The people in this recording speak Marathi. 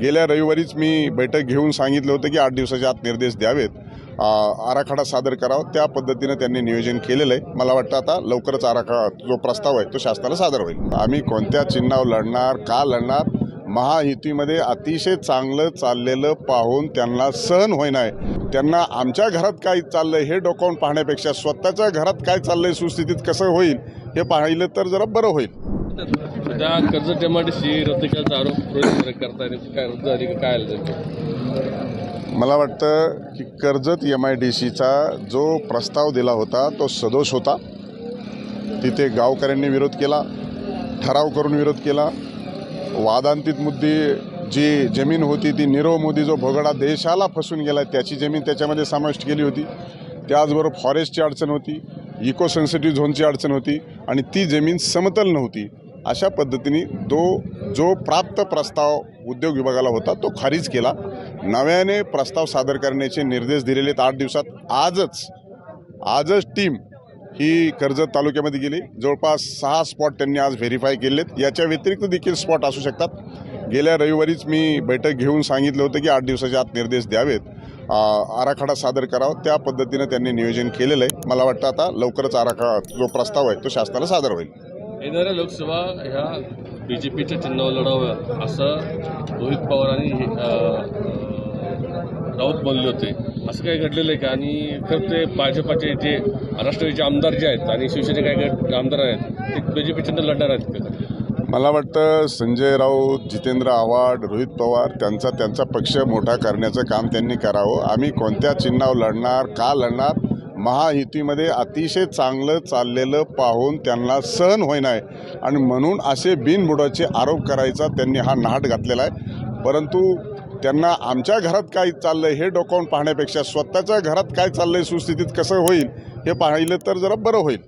गेल्या रविवारीच मी बैठक घेऊन सांगितलं होतं की आठ दिवसाच्या आत निर्देश द्यावेत. आराखडा सादर करावा. त्या पद्धतीनं त्यांनी नियोजन केलेलं आहे. मला वाटतं आता लवकरच आराखडा जो प्रस्ताव आहे तो शासनाला सादर होईल. आम्ही कोणत्या चिन्हावर लढणार का लढणार? महायुतीमध्ये अतिशय चांगलं चाललेलं पाहून त्यांना सहन होईनाय त्यांना आमच्या घरात काय चाललंय हे डोकावून पाहण्यापेक्षा स्वतःच्या घरात काय चाललंय सुस्थितीत कसं होईल हे पाहिलं तर जरा बरं होईल. सध्या Karjat M I D C रद्द केल्याचा आरोप करताय काय रद्द झाली काय मला वाटतं की कर्जत एम आय डी सीचा जो प्रस्ताव दिला होता तो सदोष होता. तिथे गावकऱ्यांनी विरोध केला ठराव करून विरोध केला. वादांतित मुद्दे जी जमीन होती ती नीरव मोदी जो भोगडा देशाला फसून गेला त्याची जमीन त्याच्यामध्ये समाविष्ट केली होती. त्याचबरोबर फॉरेस्टची अडचण होती इको सेन्सिटिव्ह झोनची अडचण होती आणि ती जमीन समतल नव्हती. अशा पद्धतीने तो जो प्राप्त प्रस्ताव उद्योग विभागाला होता तो खारिज केला. नव्याने प्रस्ताव सादर करण्याचे निर्देश दिलेले आहेत आठ दिवसात. आजच आजच टीम ही कर्जत तालुक्यामध्ये गेली. जवळपास सहा स्पॉट त्यांनी आज व्हेरीफाय केलेत. याच्या व्यतिरिक्त देखील स्पॉट असू शकतात. गेल्या रविवारीच मी बैठक घेऊन सांगितलं होतं की आठ दिवसाच्या आत निर्देश द्यावेत. आराखडा सादर करावा. त्या पद्धतीनं त्यांनी नियोजन केलेलं आहे. मला वाटतं आता लवकरच आराखडा जो प्रस्ताव आहे तो शासनाला सादर होईल. येणाऱ्या लोकसभा ह्या बी जे पीच्या चिन्हावर लढावं असं रोहित पवारांनी राऊत बोलले होते. असं काही घडलेलं आहे का? आणि खरं ते भाजपाचे जे राष्ट्रवादीचे आमदार जे आहेत आणि शिवसेने काही आमदार आहेत ते बी जे पी चिन्ह लढणार आहेत का? मला वाटतं संजय राऊत जितेंद्र आव्हाड रोहित पवार त्यांचा त्यांचा पक्ष मोठा करण्याचं काम त्यांनी करावं. आम्ही कोणत्या चिन्हावर लढणार का लढणार महायुतीमध्ये अतिशय चांगलं चाललेलं पाहून त्यांना सहन होईनाय आणि म्हणून असे बिनबुडाचे आरोप करायचा त्यांनी हा नाट घातलेला आहे. परंतु त्यांना आमच्या घरात काय चाललंय हे डोकावून पाहण्यापेक्षा स्वतःच्या घरात काय चाललं आहे सुस्थितीत कसं होईल हे पाहिलं तर जरा बरं होईल.